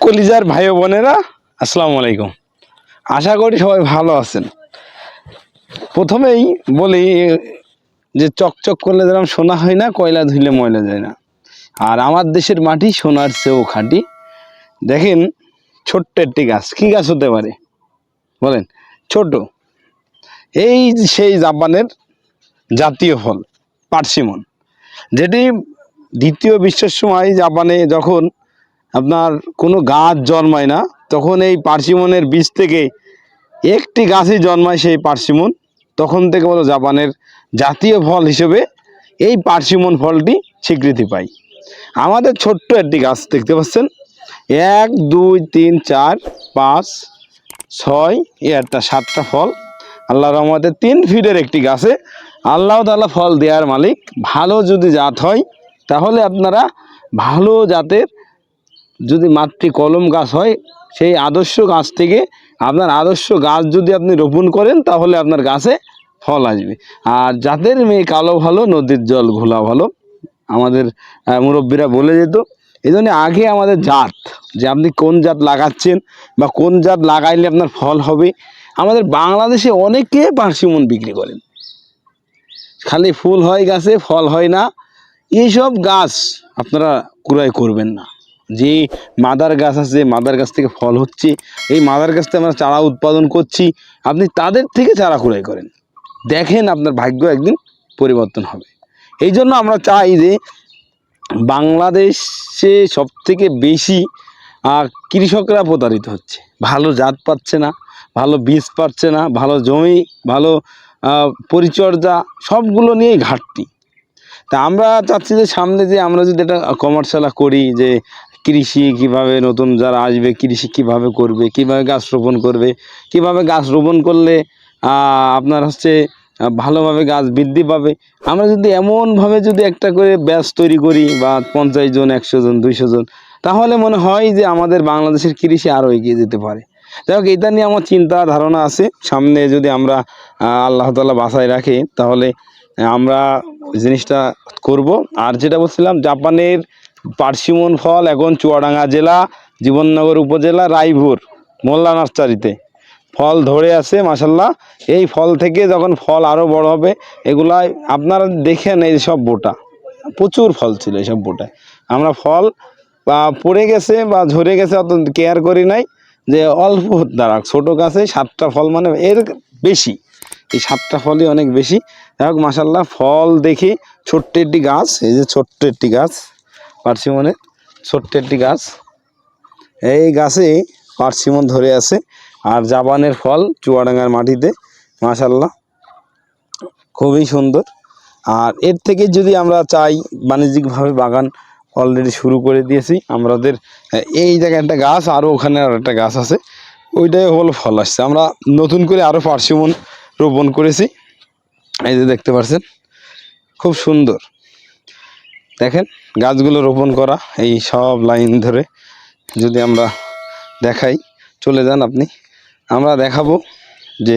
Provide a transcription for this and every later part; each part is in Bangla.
কলিজার ভাই বোনেরা, আসসালামু আলাইকুম। আশা করি সবাই ভালো আছেন। প্রথমেই বলি যে চকচক করলে যেরকম সোনা হয় না, কয়লা ধুইলে ময়লা যায় না। আর আমার দেশের মাটি সোনার চেয়েও খাঁটি। দেখেন, ছোট্ট একটি গাছ, কী গাছ হতে পারে? বলেন, ছোট। এই সেই জাপানের জাতীয় ফল, পার্সিমন। যেটি দ্বিতীয় বিশ্বের সময় জাপানে যখন আপনার কোনো গাছ জন্মায় না। তখন এই পার্সিমনের বীজ থেকে একটি গাছই জন্মায় সেই পার্সিমন। তখন থেকে বলো জাপানের জাতীয় ফল হিসেবে এই পার্সিমন ফলটি স্বীকৃতি পায়। আমাদের ছোট্ট একটি গাছ দেখতে পাচ্ছেন। এক, দুই, তিন, চার, পাঁচ, ছয় একটা সাতটা ফল। আল্লাহ রহমতের তিন ফিটের একটি গাছে আল্লাহ তাআলা ফল দেওয়ার মালিক। ভালো যদি জাত হয়, তাহলে আপনারা ভালো জাতের যদি মাতৃ কলম গাছ হয়, সেই আদর্শ গাছ থেকে আপনার আদর্শ গাছ যদি আপনি রোপণ করেন, তাহলে আপনার গাছে ফল আসবে। আর জাতের মেয়ে কালো ভালো, নদীর জল ঘোলা ভালো, আমাদের মুরব্বীরা বলে যেত এই জন্য আগে আমাদের জাত, যে আপনি কোন জাত লাগাচ্ছেন বা কোন জাত লাগাইলে আপনার ফল হবে, আমাদের বাংলাদেশে অনেকে পার্সিমন বিক্রি করেন। খালি ফুল হয় গাছে, ফল হয় না, এইসব গাছ আপনারা ক্রয় করবেন না। যে মাদার গাছ আছে মাদার গাছ থেকে ফল হচ্ছে, এই মাদার গাছ থেকে আমরা চারা উৎপাদন করছি, আপনি তাদের থেকে চারা ক্রয় করেন। দেখেন আপনার ভাগ্য একদিন পরিবর্তন হবে। এই জন্য আমরা চাই যে বাংলাদেশে সব থেকে বেশি কৃষকরা প্রতারিত হচ্ছে। ভালো জাত পাচ্ছে না, ভালো বীজ পাচ্ছে না, ভালো জমি, ভালো পরিচর্যা, সবগুলো নিয়েই ঘাটতি। তা আমরা চাচ্ছি যে সামনে যে আমরা যদি এটা কমার্শিয়াল করি, যে কৃষি কীভাবে নতুন যারা আসবে, কৃষি কীভাবে করবে, কীভাবে গাছ রোপণ করবে, কীভাবে গাছ রোপণ করলে আপনার হচ্ছে ভালোভাবে গাছ বৃদ্ধি পাবে। আমরা যদি এমনভাবে যদি একটা করে ব্যাচ তৈরি করি, বা পঞ্চাশ জন, একশো জন, দুইশো জন, তাহলে মনে হয় যে আমাদের বাংলাদেশের কৃষি আরও এগিয়ে যেতে পারে। যাই হোক, এটা নিয়ে আমার চিন্তা ধারণা আছে। সামনে যদি আমরা আল্লাহ তালা বাসায় রাখি, তাহলে আমরা জিনিসটা করব। আর যেটা বলছিলাম, জাপানের পার্সিমন ফল, এখন চুয়াডাঙ্গা জেলা, জীবননগর উপজেলা, রায়পুর, মোল্লা নার্সারিতে। ফল ধরে আছে মাসাল্লাহ এই ফল থেকে যখন ফল আরও বড় হবে, এগুলাই আপনারা দেখেন এই সব বোটা। প্রচুর ফল ছিল এইসব বোটায়। আমরা ফল বা পড়ে গেছে বা ঝরে গেছে অত কেয়ার করি নাই, যে অল্প দ্বারা। ছোটো গাছে সাতটা ফল মানে এর বেশি। এই সাতটা ফলই অনেক বেশি। যাই মাসাল্লাহ ফল দেখি, ছোট্ট একটি গাছ, এই যে ছোট্ট একটি গাছ। পার্সিমনের ছোট্ট একটি গাছ। এই গাছে পার্সিমন ধরে আছে আর জাপানের ফল চুয়াডাঙ্গার মাটিতে মাশাল্লাহ খুবই সুন্দর। আর এর থেকে যদি আমরা চাই বাণিজ্যিকভাবে বাগান অলরেডি শুরু করে দিয়েছি, আমাদের, এই জায়গায় একটা গাছ আরও ওখানে আর একটা গাছ আছে। ওইটাই হলো ফল আসছে। আমরা নতুন করে আরও পার্সিমন রোপণ করেছি। এই যে দেখতে পাচ্ছেন খুব সুন্দর। দেখেন, গাছগুলো রোপণ করা, এই সব লাইন ধরে যদি আমরা দেখাই, চলে যান আপনি। আমরা দেখাবো যে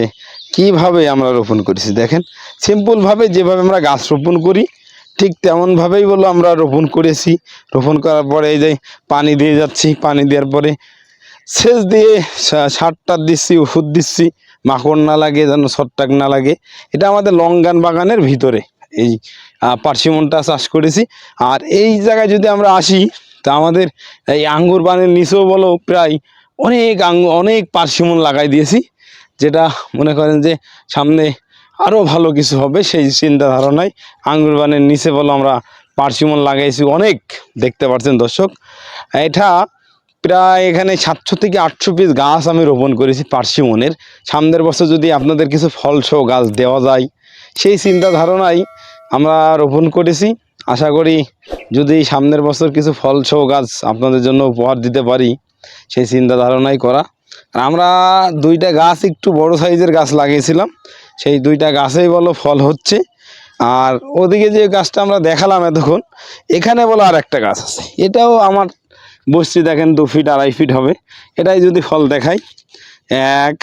কীভাবে আমরা রোপণ করেছি। দেখেন, সিম্পলভাবে যেভাবে আমরা গাছ রোপণ করি, ঠিক তেমনভাবেই বলো আমরা রোপণ করেছি। রোপণ করার পরে এই যে পানি দিয়ে যাচ্ছি, পানি দেওয়ার পরে সেচ দিয়ে সারটা দিচ্ছি, ওষুধ দিচ্ছি, মাকড় না লাগে, যেন ছত্রাক না লাগে। এটা আমাদের লঙ্গান বাগানের ভিতরে। এই পার্সিমনটা চাষ করেছি। আর এই জায়গায় যদি আমরা আসি, তা আমাদের এই আঙ্গুর বানের নিচেও বলো প্রায় অনেক আঙ্গুর অনেক পার্সিমন লাগাই দিয়েছি, যেটা মনে করেন যে সামনে আরও ভালো কিছু হবে, সেই চিন্তা ধারণায় আঙ্গুর বানের নিচে বলো আমরা পার্সিমন লাগাইছি অনেক, দেখতে পাচ্ছেন দর্শক। এটা প্রায় এখানে সাতশো থেকে আটশো পিস গাছ আমি রোপণ করেছি পার্সিমনের। সামনের বছর যদি আপনাদের কিছু ফলসহ গাছ দেওয়া যায় সেই চিন্তা ধারণাই আমরা রোপণ করেছি। আশা করি যদি সামনের বছর কিছু ফল ফলসহ গাছ আপনাদের জন্য উপহার দিতে পারি, সেই চিন্তা ধারণাই করা। আর আমরা দুইটা গাছ একটু বড় সাইজের গাছ লাগিয়েছিলাম। সেই দুইটা গাছেই বলো ফল হচ্ছে। আর ওদিকে যে গাছটা আমরা দেখালাম এতক্ষণ, এখানে বলো আর একটা গাছ আছে। এটাও আমার বসছি দেখেন দু ফিট, আড়াই ফিট হবে। এটাই যদি ফল দেখাই, এক,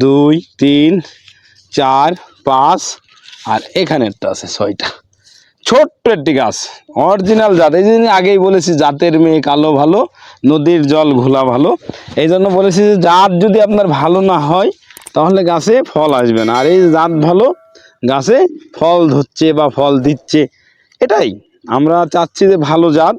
দুই, তিন, চার পাঁচ, আর এখানে একটা আছে ছয়টা। ছোট্ট একটি গাছ অরিজিনাল জাত। এই জন্য আগেই বলেছি, জাতের মেয়ে কালো ভালো, নদীর জল ঘোলা ভালো। এই জন্য বলেছি যে জাত যদি আপনার ভালো না হয়, তাহলে গাছে ফল আসবে না। আর এই জাত ভালো, গাছে ফল ধরছে বা ফল দিচ্ছে, এটাই। আমরা চাচ্ছি যে ভালো জাত,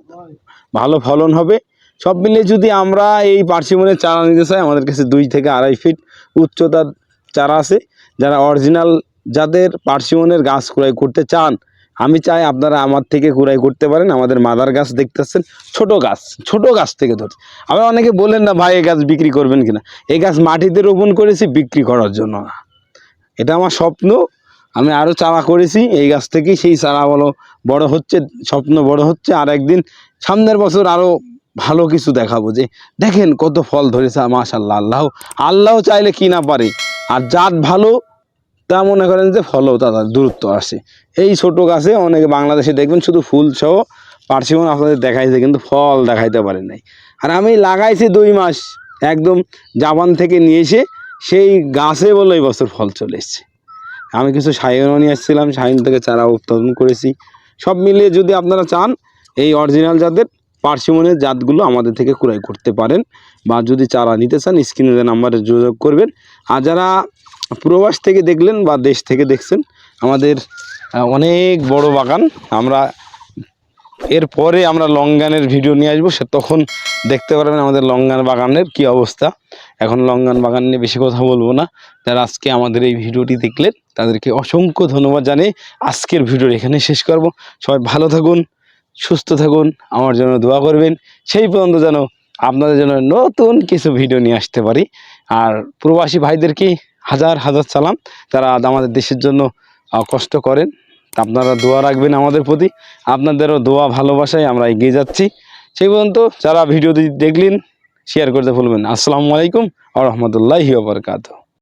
ভালো ফলন হবে। সব মিলিয়ে যদি আমরা এই পার্সিমনের চারা নিতে চাই, আমাদের কাছে দুই থেকে আড়াই ফিট উচ্চতার চারা আছে। যারা অরিজিনাল যাদের পার্সিমনের গাছ ক্রয় করতে চান, আমি চাই আপনারা আমার থেকে কুড়াই করতে পারেন, আমাদের মাদার গাছ দেখতেছেন, ছোট গাছ ছোট গাছ থেকে ধরছি। আবার অনেকে বলেন না, ভাই এই গাছ বিক্রি করবেন কিনা? এই গাছ মাটিতে রোপণ করেছি, বিক্রি করার জন্য না। এটা আমার স্বপ্ন, আমি আরও চারা করেছি, এই গাছ থেকেই সেই চারা বলো, বড় হচ্ছে, স্বপ্ন বড় হচ্ছে, আর একদিন সামনের বছর আরও ভালো কিছু দেখাবো যে, দেখেন কত ফল ধরেছে মাশাল্লাহ আল্লাহ আল্লাহ চাইলে কি না পারে। আর জাত ভালো তা মনে করেন যে ফলও তাদের দূরত্ব আসে এই ছোট গাছে অনেকে বাংলাদেশে দেখবেন শুধু ফুল সহ পার্সিমন আপনাদের দেখাইছে, কিন্তু ফল দেখাইতে পারে নাই। আর আমি লাগাইছি দুই মাস, একদম জাপান থেকে নিয়ে এসে সেই গাছে বলে এই বছর ফল চলে এসছে। আমি কিছু সাইনও নিয়ে এসেছিলাম সাইন থেকে চারা উৎপাদন করেছি। সব মিলিয়ে যদি আপনারা চান, এই অরিজিনাল জাতের পার্সিমনের জাতগুলো আমাদের থেকে ক্রয় করতে পারেন বা যদি চারা নিতে চান স্ক্রিনের নাম্বারে যোগাযোগ করবেন। আর যারা প্রবাস থেকে দেখলেন বা দেশ থেকে দেখছেন, আমাদের অনেক বড় বাগান। আমরা এরপরে আমরা লঙ্গানের ভিডিও নিয়ে আসব, সে তখন দেখতে পারবেন আমাদের লঙ্গান বাগানের কি অবস্থা। এখন লঙ্গান বাগান নিয়ে বেশি কথা বলব না। যারা আজকে আমাদের এই ভিডিওটি দেখলেন, তাদেরকে অসংখ্য ধন্যবাদ জানিয়ে আজকের ভিডিও এখানে শেষ করব। সবাই ভালো থাকুন, সুস্থ থাকুন, আমার জন্য দোয়া করবেন। সেই পর্যন্ত যেন আপনাদের জন্য নতুন কিছু ভিডিও নিয়ে আসতে পারি। আর প্রবাসী ভাইদেরকে হাজার হাজার সালাম। তারা আমাদের দেশের জন্য কষ্ট করেন, আপনারা দোয়া রাখবেন আমাদের প্রতি। আপনাদেরও দোয়া ভালোবাসায় আমরা এগিয়ে যাচ্ছি। সেই পর্যন্ত যারা ভিডিও দেখলেন শেয়ার করতে ভুলবেন। আসসালামু আলাইকুম আ রহমতুল্লাহি বারকাতুহ।